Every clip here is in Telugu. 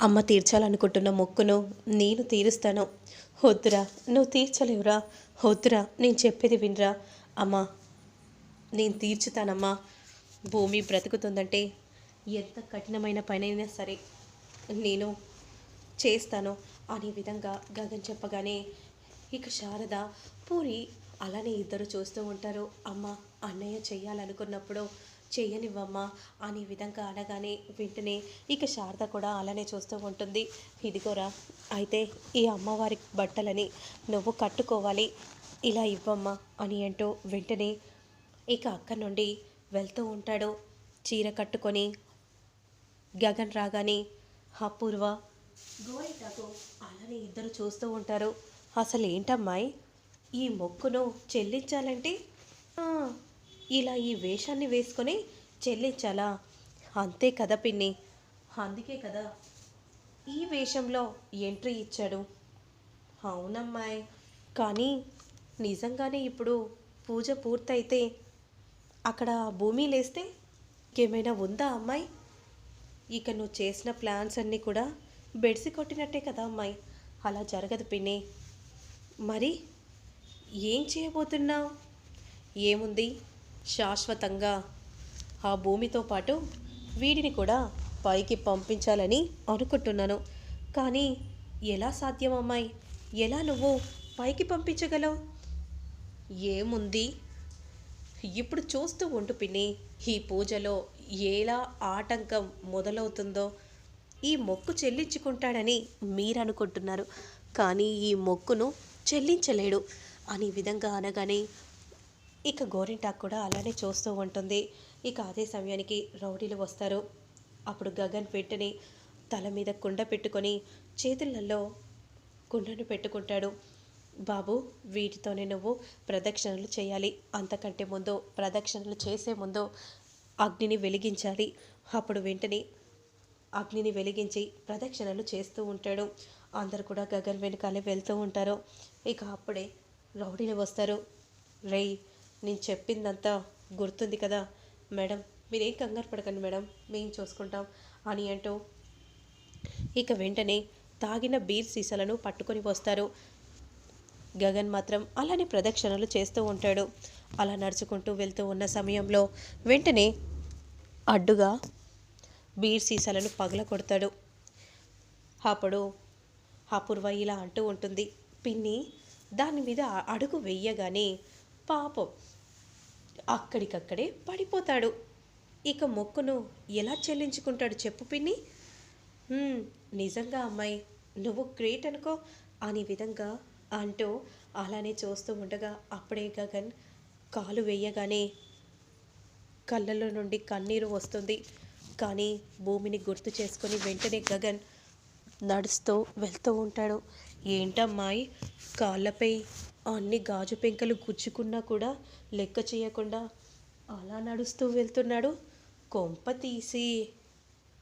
అమ్మ తీర్చాలనుకుంటున్న మొక్కును నేను తీరుస్తాను. వద్దురా నువ్వు తీర్చలేవురా. వద్దురా నేను చెప్పేది వినరా. అమ్మా నేను తీర్చుతానమ్మా. భూమి బ్రతుకుతుందంటే ఎంత కఠినమైన పనైనా సరే నేను చేస్తాను. అనే విధంగా గగన్ చెప్పగానే ఇక శారద పూరి అలానే ఇద్దరు చూస్తూ ఉంటారు. అమ్మ అన్నయ్య చెయ్యాలనుకున్నప్పుడు చెయ్యనివ్వమ్మా అనే విధంగా అనగానే వెంటనే ఇక శారద కూడా అలానే చూస్తూ ఉంటుంది. ఇదిగోరా అయితే ఈ అమ్మవారి బట్టలని నువ్వు కట్టుకోవాలి ఇలా ఇవ్వమ్మా అని అంటూ వెంటనే ఇక అక్క నుండి వెళ్తూ ఉంటాడు. చీర కట్టుకొని గగన్ రాగానే అపూర్వ గోరింటాకు అలానే ఇద్దరు చూస్తూ ఉంటారు. అసలు ఏంటమ్మాయి ఈ మొక్కును చెల్లించాలంటే? ఇలా ఈ వేషాన్ని వేసుకొని చెల్లించాలా అంతే కదా పిన్ని అందుకే కదా ఈ వేషంలో ఎంట్రీ ఇచ్చాడు. అవునమ్మాయి కానీ నిజంగానే ఇప్పుడు పూజ పూర్తయితే అక్కడ భూమి లేస్తే ఏమైనా ఉందా అమ్మాయి? ఇక నువ్వు చేసిన ప్లాన్స్ అన్నీ కూడా బెడిసి కొట్టినట్టే కదా అమ్మాయి. అలా జరగదు పిన్ని. మరి ఏం చేయబోతున్నావు? ఏముంది? శాశ్వతంగా ఆ భూమితో పాటు వీడిని కూడా పైకి పంపించాలని అనుకుంటున్నాను. కానీ ఎలా సాధ్యం అమ్మాయి? ఎలా నువ్వు పైకి పంపించగలవు? ఏముంది? ఇప్పుడు చూస్తూ ఉండు పిన్ని ఈ పూజలో ఎలా ఆటంకం మొదలవుతుందో. ఈ మొక్కు చెల్లించుకుంటాడని మీరు అనుకుంటున్నారు కానీ ఈ మొక్కును చెల్లించలేడు. అనే విధంగా అనగానే ఇక గోరింటాకు కూడా అలానే చూస్తూ ఉంటుంది. ఇక అదే సమయానికి రౌడీలు వస్తారు. అప్పుడు గగన్ వెంటనే తల మీద కుండ పెట్టుకొని చేతులలో కుండను పెట్టుకుంటాడు. బాబు వీటితోనే నువ్వు ప్రదక్షిణలు చేయాలి. అంతకంటే ముందు ప్రదక్షిణలు చేసే ముందు అగ్నిని వెలిగించాలి. అప్పుడు వెంటనే అగ్నిని వెలిగించి ప్రదక్షిణలు చేస్తూ ఉంటాడు. అందరు కూడా గగన్ వెనకాలే వెళ్తూ ఉంటారు. ఇక అప్పుడే రౌడీలు వస్తారు. రేయ్ నేను చెప్పిందంతా గుర్తుంది కదా? మేడం మీరేం కంగారు పడకండి మేడం. మేము చూసుకుంటాం అని అంటూ ఇక వెంటనే తాగిన బీర్ సీసాలను పట్టుకొని వస్తారు. గగన్ మాత్రం అలానే ప్రదక్షిణలు చేస్తూ ఉంటాడు. అలా నడుచుకుంటూ వెళ్తూ ఉన్న సమయంలో వెంటనే అడ్డుగా బీర్ సీసాలను పగల కొడతాడు అప్పుడు అపూర్వ ఇలా అంటూ ఉంటుంది. పిన్ని దాని మీద అడుగు వెయ్యగానే పాపం అక్కడికక్కడే పడిపోతాడు. ఇక మొక్కును ఎలా చెల్లించుకుంటాడు చెప్పు పిన్ని. నిజంగా అమ్మాయి నువ్వు గ్రేట్ అనుకో అనే విధంగా అంటూ అలానే చూస్తూ ఉండగా అప్పుడే గగన్ కాలు వేయగానే కళ్ళలో నుండి కన్నీరు వస్తుంది. కానీ భూమిని గుర్తు చేసుకొని వెంటనే గగన్ నడుస్తూ వెళ్తూ ఉంటాడు. ఏంటమ్మాయి కాళ్ళపై అన్ని గాజు పెంకలు గుచ్చుకున్నా కూడా లెక్క చేయకుండా అలా నడుస్తూ వెళ్తున్నాడు. కొంప తీసి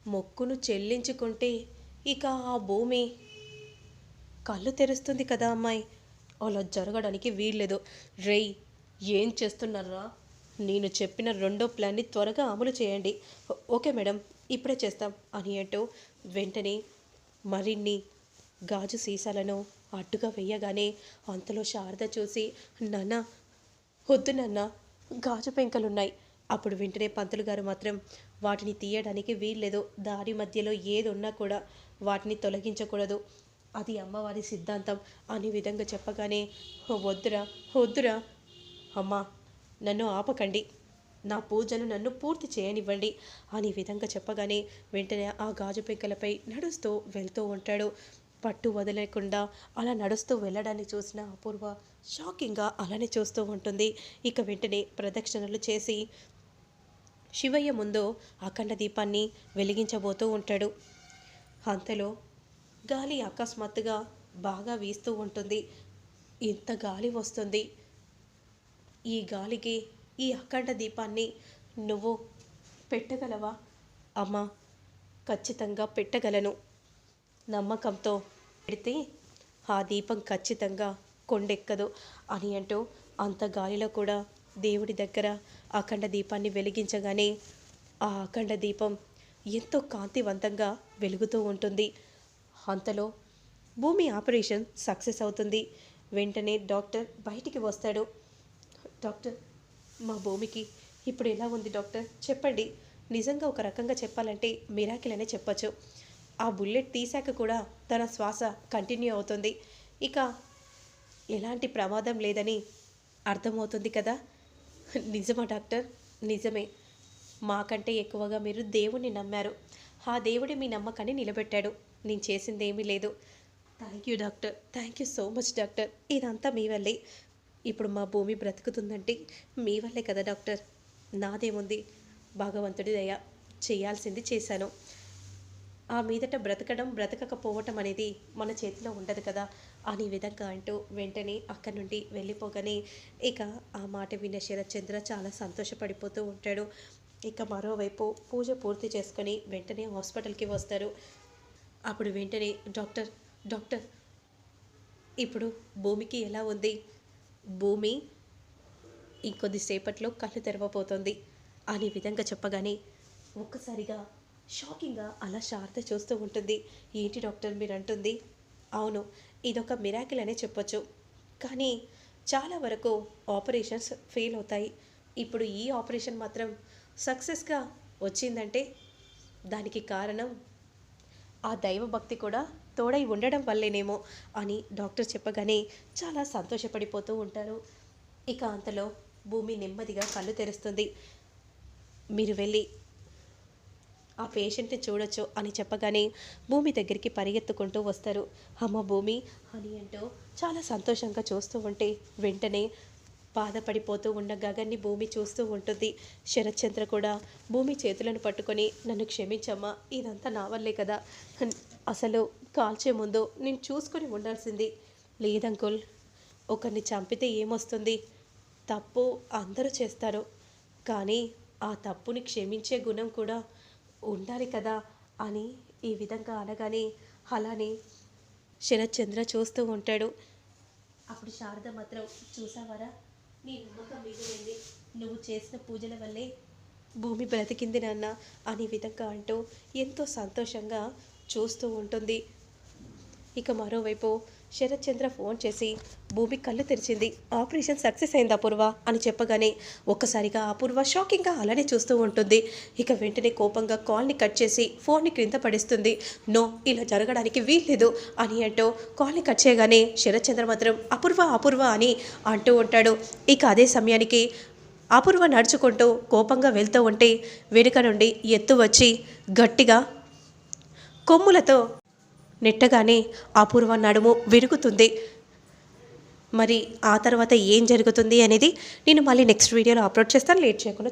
మొక్కును చెల్లించుకుంటే ఇక ఆ భూమి కళ్ళు తెరుస్తుంది కదా అమ్మాయి. అలా జరగడానికి వీల్లేదు. రేయ్ ఏం చేస్తున్నారా? నేను చెప్పిన రెండో ప్లాన్ని త్వరగా అమలు చేయండి. ఓకే మేడం ఇప్పుడే చేస్తాం అని అంటూ వెంటనే మరిన్ని గాజు సీసాలను అడ్డుగా వేయగానే అంతలో శారద చూసి నాన్న వద్దు నాన్న గాజు పెంకలున్నాయి. అప్పుడు వెంటనే పంతులు గారు మాత్రం వాటిని తీయడానికి వీల్లేదు. దారి మధ్యలో ఏది ఉన్నా కూడా వాటిని తొలగించకూడదు. అది అమ్మవారి సిద్ధాంతం అనే విధంగా చెప్పగానే వద్దురా వద్దురా. అమ్మా నన్ను ఆపకండి. నా పూజను నన్ను పూర్తి చేయనివ్వండి అనే విధంగా చెప్పగానే వెంటనే ఆ గాజు పెంకలపై నడుస్తూ వెళ్తూ ఉంటాడు. పట్టు వదిలేకుండా అలా నడుస్తూ వెళ్ళడాన్ని చూసిన అపూర్వ షాకింగ్గా అలానే చూస్తూ ఉంటుంది. ఇక వెంటనే ప్రదక్షిణలు చేసి శివయ్య ముందు అఖండ దీపాన్ని వెలిగించబోతూ ఉంటాడు. అంతలో గాలి అకస్మాత్తుగా బాగా వీస్తూ ఉంటుంది. ఇంత గాలి వస్తుంది. ఈ గాలికి ఈ అఖండ దీపాన్ని నువ్వు పెట్టగలవా? అమ్మ ఖచ్చితంగా పెట్టగలను. నమ్మకంతో పెడితే ఆ దీపం ఖచ్చితంగా కొండెక్కదు అని అంటూ అంత గాలిలో కూడా దేవుడి దగ్గర అఖండ దీపాన్ని వెలిగించగానే ఆ అఖండ దీపం ఎంతో కాంతివంతంగా వెలుగుతూ ఉంటుంది. అంతలో భూమి ఆపరేషన్ సక్సెస్ అవుతుంది. వెంటనే డాక్టర్ బయటికి వస్తాడు. డాక్టర్ మా భూమికి ఇప్పుడు ఎలా ఉంది డాక్టర్? చెప్పండి. నిజంగా ఒక రకంగా చెప్పాలంటే మిరాకిల్ అనే చెప్పచ్చు. ఆ బుల్లెట్ తీశాక కూడా తన శ్వాస కంటిన్యూ అవుతుంది. ఇక ఎలాంటి ప్రమాదం లేదని అర్థమవుతుంది కదా? నిజమా డాక్టర్? నిజమే. మాకంటే ఎక్కువగా మీరు దేవుణ్ణి నమ్మారు. ఆ దేవుడే మీ నమ్మకాన్ని నిలబెట్టాడు. నేను చేసింది ఏమీ లేదు. Thank you doctor. Thank you so much doctor. ఇదంతా మీ వల్లే. ఇప్పుడు మా భూమి బ్రతుకుతుందంటే మీ వల్లే కదా డాక్టర్. నాదేముంది? భగవంతుడి దయ. చేయాల్సింది చేశాను. ఆ మీదట బ్రతకడం బ్రతకకపోవటం అనేది మన చేతిలో ఉండదు కదా అనే విధంగా అంటూ వెంటనే అక్కడి నుండి వెళ్ళిపోగానే ఇక ఆ మాట విన్న శరత్చంద్ర చాలా సంతోషపడిపోతూ ఉంటాడు. ఇక మరోవైపు పూజ పూర్తి చేసుకొని వెంటనే హాస్పిటల్కి వస్తారు. అప్పుడు వెంటనే డాక్టర్ డాక్టర్ ఇప్పుడు భూమికి ఎలా ఉంది? భూమి ఇంకొద్దిసేపట్లో కళ్ళు తెరవబోతోంది అనే విధంగా చెప్పగానే ఒక్కసారిగా షాకింగ్గా అలా శారద చూస్తూ ఉంటుంది. ఏంటి డాక్టర్ మీరు అంటుంది అవును ఇదొక మిరాకిల్ అనే చెప్పొచ్చు. కానీ చాలా వరకు ఆపరేషన్స్ ఫెయిల్ అవుతాయి. ఇప్పుడు ఈ ఆపరేషన్ మాత్రం సక్సెస్గా వచ్చిందంటే దానికి కారణం ఆ దైవభక్తి కూడా తోడై ఉండడం వల్లేనేమో అని డాక్టర్ చెప్పగానే చాలా సంతోషపడిపోతూ ఉంటారు. ఇక అంతలో భూమి నెమ్మదిగా కళ్ళు తెరుస్తుంది. మీరు వెళ్ళి ఆ పేషెంట్ని చూడొచ్చు అని చెప్పగానే భూమి దగ్గరికి పరిగెత్తుకుంటూ వస్తారు. అమ్మ భూమి అని అంటూ చాలా సంతోషంగా చూస్తూ ఉంటే వెంటనే బాధపడిపోతూ ఉన్న గగన్ని భూమి చూస్తూ ఉంటుంది. శరత్చంద్ర కూడా భూమి చేతులను పట్టుకొని నన్ను క్షమించమ్మా ఇదంతా నా వల్లే కదా. అసలు కాల్చే ముందు నేను చూసుకొని ఉండాల్సింది. లేదంకుల్ ఒకరిని చంపితే ఏమొస్తుంది? తప్పు అందరూ చేస్తారు. కానీ ఆ తప్పుని క్షమించే గుణం కూడా ఉండాలి కదా అని ఈ విధంగా అనగానే అలానే శరత్చంద్ర చూస్తూ ఉంటాడు. అప్పుడు శారద మాత్రం చూసావారా? నీ నమ్మకం మిగిలింది. నువ్వు చేసిన పూజల వల్లే భూమి బ్రతికింది నాన్న అనే విధంగా అంటూ ఎంతో సంతోషంగా చూస్తూ ఉంటుంది. ఇక మరోవైపు శరత్చంద్ర ఫోన్ చేసి భూమి కళ్ళు తెరిచింది. ఆపరేషన్ సక్సెస్ అయింది అపూర్వ అని చెప్పగానే ఒక్కసారిగా అపూర్వ షాకింగ్గా అలానే చూస్తూ ఉంటుంది. ఇక వెంటనే కోపంగా కాల్ని కట్ చేసి ఫోన్ని క్రింద పడేస్తుంది. నో ఇలా జరగడానికి వీల్లేదు అని అంటూ కాల్ని కట్ చేయగానే శరత్చంద్ర మాత్రం అపూర్వ అపూర్వ అని అంటూ ఉంటాడు. ఇక అదే సమయానికి అపూర్వ నడుచుకుంటూ కోపంగా వెళ్తూ ఉంటే వెనుక నుండి ఎత్తు వచ్చి గట్టిగా కొమ్ములతో నెట్టగానే అపూర్వ నడుము విరుగుతుంది. మరి ఆ తర్వాత ఏం జరుగుతుంది అనేది నేను మళ్ళీ నెక్స్ట్ వీడియోలో అప్లోడ్ చేస్తాను. లేట్ చేయకుండా